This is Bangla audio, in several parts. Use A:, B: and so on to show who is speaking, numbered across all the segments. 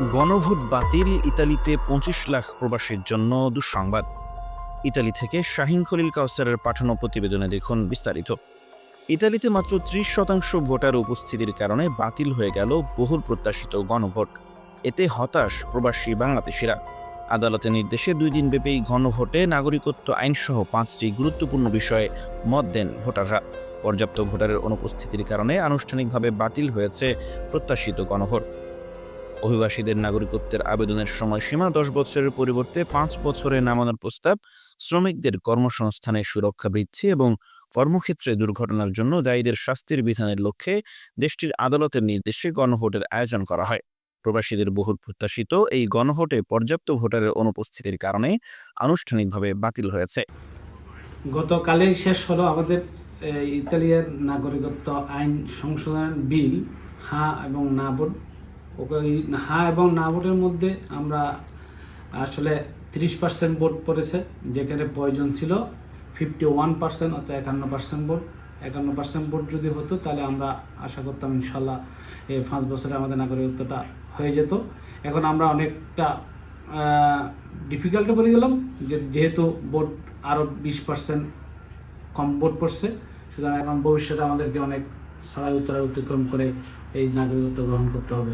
A: গণভোট বাতিল ইতালিতে পঁচিশ লাখ প্রবাসীর জন্য দুঃসংবাদ। ইতালি থেকে শাহিন খলিল কাউসারের পাঠানো প্রতিবেদনে দেখুন বিস্তারিত। ইতালিতে মাত্র ত্রিশ শতাংশ ভোটার উপস্থিতির কারণে বাতিল হয়ে গেল বহুল প্রত্যাশিত গণভোট। এতে হতাশ প্রবাসী বাংলাদেশিরা। আদালতের নির্দেশে দুই দিন ব্যাপী গণভোটে নাগরিকত্ব আইনসহ পাঁচটি গুরুত্বপূর্ণ বিষয়ে মত দেন ভোটাররা। পর্যাপ্ত ভোটারের অনুপস্থিতির কারণে আনুষ্ঠানিকভাবে বাতিল হয়েছে প্রত্যাশিত গণভোট। অভিবাসীদের নাগরিকত্বের আবেদনের সময়সীমা দশ বছরের পরিবর্তে পাঁচ বছরে নামানোর প্রস্তাব শ্রমিকদের কর্মসংস্থানের সুরক্ষা বৃদ্ধি এবং কর্মক্ষেত্রে দুর্ঘটনার জন্য দায়ীদের শাস্তির বিধানের লক্ষ্যে দেশটির আদালতের নির্দেশে গণভোটের আয়োজন করা হয়। প্রবাসীদের বহুল প্রত্যাশিত এই গণভোটে পর্যাপ্ত ভোটারের অনুপস্থিতির কারণে আনুষ্ঠানিকভাবে বাতিল হয়েছে।
B: গতকালেই শেষ হলো আমাদের ইতালিয়ার নাগরিকত্ব আইন সংশোধন বিল হ্যাঁ এবং না ওকে এই হ্যাঁ এবং না ভোটের মধ্যে আমরা আসলে তিরিশ পার্সেন্ট ভোট পড়েছে, যেখানে প্রয়োজন ছিল ফিফটি ওয়ান পার্সেন্ট অর্থাৎ একান্ন পার্সেন্ট ভোট। একান্ন পার্সেন্ট ভোট যদি হতো, তাহলে আমরা আশা করতাম ইনশাল্লাহ এই পাঁচ বছরে আমাদের নাগরিকত্বটা হয়ে যেত। এখন আমরা অনেকটা ডিফিকাল্টে পড়ে গেলাম, যে যেহেতু ভোট আরও বিশ পার্সেন্ট কম ভোট পড়ছে, সুতরাং এখন ভবিষ্যতে আমাদেরকে অনেক সবাই উত্তরা অতিক্রম করে এই নাগরিকত্ব গ্রহণ করতে হবে।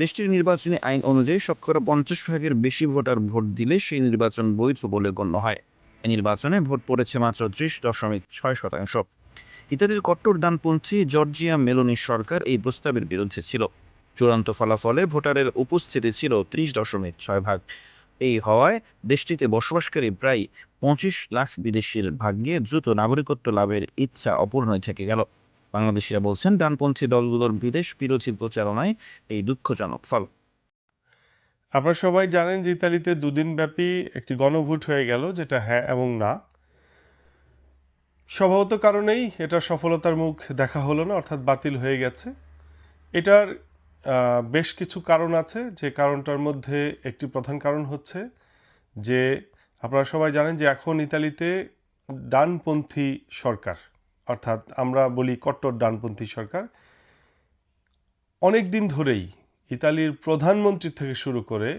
A: দেশটির নির্বাচনী আইন অনুযায়ী শতকরা পঞ্চাশ ভাগের বেশি ভোটার ভোট দিলে সেই নির্বাচন বৈধ বলে গণ্য হয়। এই নির্বাচনে ভোট পড়েছে মাত্র ত্রিশ দশমিক ছয় শতাংশ। ইতালির কট্টর ডানপন্থী জর্জিয়া মেলোনি সরকার এই প্রস্তাবের বিরুদ্ধে ছিল। চূড়ান্ত ফলাফলে ভোটারের উপস্থিতি ছিল ত্রিশ দশমিক ছয় ভাগ। এই হওয়ায় দেশটিতে বসবাসকারী প্রায় পঁচিশ লাখ বিদেশির ভাগ্যে দ্রুত নাগরিকত্ব লাভের ইচ্ছা অপূর্ণই থেকে গেল। বাংলাদেশিরা বলছেন, ডানপন্থী দলগুলোর বিদেশ বিরোধী প্রচারণায় এই দুঃখজনক ফল।
C: আপনারা সবাই জানেন যে ইতালিতে দুদিন ব্যাপী একটি গণভোট হয়ে গেল, যেটা হ্যাঁ এবং না। স্বভাবত কারণেই এটা সফলতার মুখ দেখা হলো না, অর্থাৎ বাতিল হয়ে গেছে। এটার বেশ কিছু কারণ আছে, যে কারণটার মধ্যে একটি প্রধান কারণ হচ্ছে যে, আপনারা সবাই জানেন যে এখন ইতালিতে ডানপন্থী সরকার। অর্থাৎ আমরা বলি কট্টর ডানপন্থী সরকার অনেক দিন ধরেই ইতালির প্রধানমন্ত্রী থেকে শুরু করে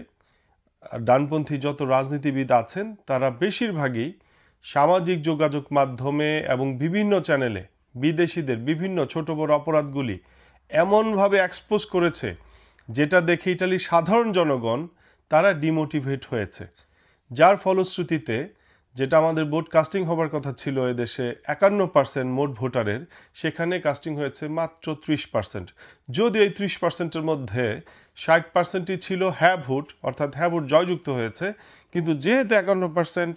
C: ডানপন্থী যত রাজনীতিবিদ আছেন, তারা বেশিরভাগই সামাজিক যোগাযোগ মাধ্যমে এবং বিভিন্ন চ্যানেলে বিদেশিদের বিভিন্ন ছোট বড় অপরাধগুলি এমনভাবে এক্সপোজ করেছে, যেটা দেখে ইটালির সাধারণ জনগণ তারা ডিমোটিভেট হয়েছে। যার ফলশ্রুতিতে যেটা আমাদের ভোট কাস্টিং হবার কথা ছিল এদেশে, একান্ন পার্সেন্ট মোট ভোটারের, সেখানে কাস্টিং হয়েছে মাত্র ত্রিশ পার্সেন্ট যদি এই ত্রিশ পার্সেন্টের মধ্যে ষাট পার্সেন্টই ছিল হ্যাঁ ভোট, অর্থাৎ হ্যাঁ ভোট জয়যুক্ত হয়েছে, কিন্তু যেহেতু একান্ন পার্সেন্ট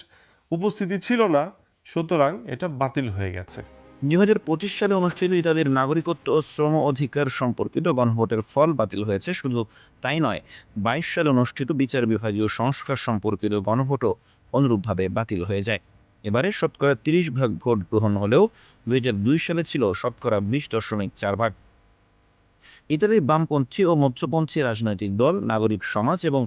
C: উপস্থিতি ছিল না, সুতরাং এটা বাতিল হয়ে গেছে।
A: দুই হাজার পঁচিশ সালে অনুষ্ঠিত ইতালির নাগরিকত্ব ও শ্রম অধিকার সম্পর্কিত গণভোটের ফল বাতিল হয়েছে, শুধু তাই নয়, বাইশ সালে অনুষ্ঠিত বিচার বিভাগীয় সংস্কার সম্পর্কিত গণভোটও অনুরূপভাবে বাতিল হয়ে যায়। এবারে শতকরা তিরিশ ভাগ ভোট গ্রহণ হলেও দুই হাজার দুই সালে ছিল শতকরা বিশ দশমিক চার ভাগ। ইতালির বামপন্থী ও মধ্যপন্থী রাজনৈতিক দল, নাগরিক সমাজ এবং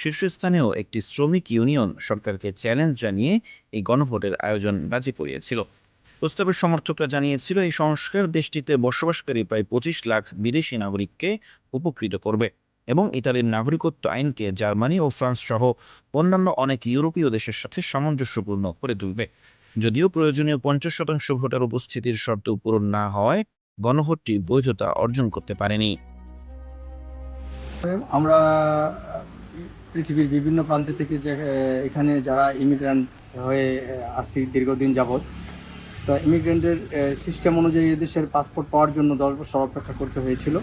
A: শীর্ষস্থানেও একটি শ্রমিক ইউনিয়ন সরকারকে চ্যালেঞ্জ জানিয়ে এই গণভোটের আয়োজন রাজি করিয়েছিল প্রস্তাবের সমর্থকরা জানিয়েছিল, এই সংস্কার দেশটিতে বসবাসকারী প্রায় পঁচিশ লাখ বিদেশি নাগরিককে উপকৃত করবে। এবং ইতালির নাগরিকত্ব আইনকে জার্মানি ও ফ্রান্স সহ অন্যান্য অনেক ইউরোপীয় দেশের সাথে সামঞ্জস্যপূর্ণ করে তুলবে। যদিও প্রয়োজনীয় পঞ্চাশ শতাংশ ভোটার উপস্থিতির শর্ত পূরণ না হওয়ায় গণভোটটি বৈধতা অর্জন করতে পারেনি।
D: আমরা পৃথিবীর বিভিন্ন প্রান্ত থেকে যে এখানে যারা ইমিগ্রান্ট হয়ে আসি দীর্ঘদিন যাবৎ, তো ইমিগ্রেন্টের সিস্টেম অনুযায়ী এদেশের পাসপোর্ট পাওয়ার জন্য দশ বছর অপেক্ষা করতে হয়েছিল।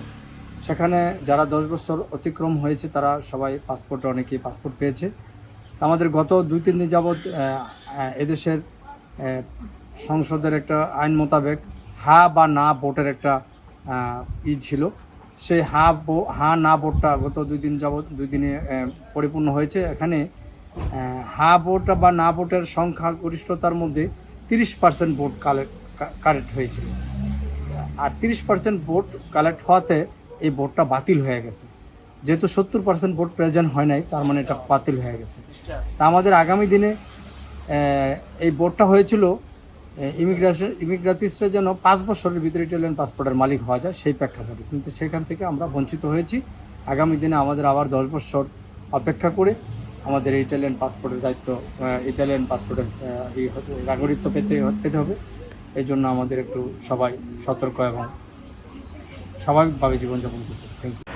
D: সেখানে যারা দশ বছর অতিক্রম হয়েছে, তারা সবাই পাসপোর্টে অনেকেই পাসপোর্ট পেয়েছে। আমাদের গত দুই, তিন দিন যাবৎ এদেশের সংসদের একটা আইন মোতাবেক হা বা না ভোটের একটা ই ছিল। সেই হা হা না ভোটটা গত দুই দিন যাবৎ, দুই দিনে পরিপূর্ণ হয়েছে। এখানে হা ভোট বা না ভোটের সংখ্যা গরিষ্ঠতার মধ্যে তিরিশ পার্সেন্ট ভোট কালেক্ট কালেক্ট হয়েছিল। আর তিরিশ পার্সেন্ট ভোট কালেক্ট হওয়াতে এই ভোটটা বাতিল হয়ে গেছে। যেহেতু সত্তর পার্সেন্ট ভোট প্রেজেন্ট হয় নাই, তার মানে এটা বাতিল হয়ে গেছে। তা আমাদের আগামী দিনে এই ভোটটা হয়েছিল ইমিগ্রেশন ইমিগ্রাতিসরা যেন পাঁচ বছরের ভিতরে ইটালিয়ান পাসপোর্টের মালিক হওয়া যায়, সেই প্রেক্ষাপটে। কিন্তু সেখান থেকে আমরা বঞ্চিত হয়েছি। আগামী দিনে আমাদের আবার দশ বছর অপেক্ষা করে আমাদের ইটালিয়ান পাসপোর্টের দায়িত্ব ইটালিয়ান পাসপোর্টের নাগরিকত্ব পেতে পেতে হবে। এই জন্য আমাদের একটু সবাই সতর্ক এবং স্বাভাবিকভাবে জীবনযাপন করতে থ্যাংক ইউ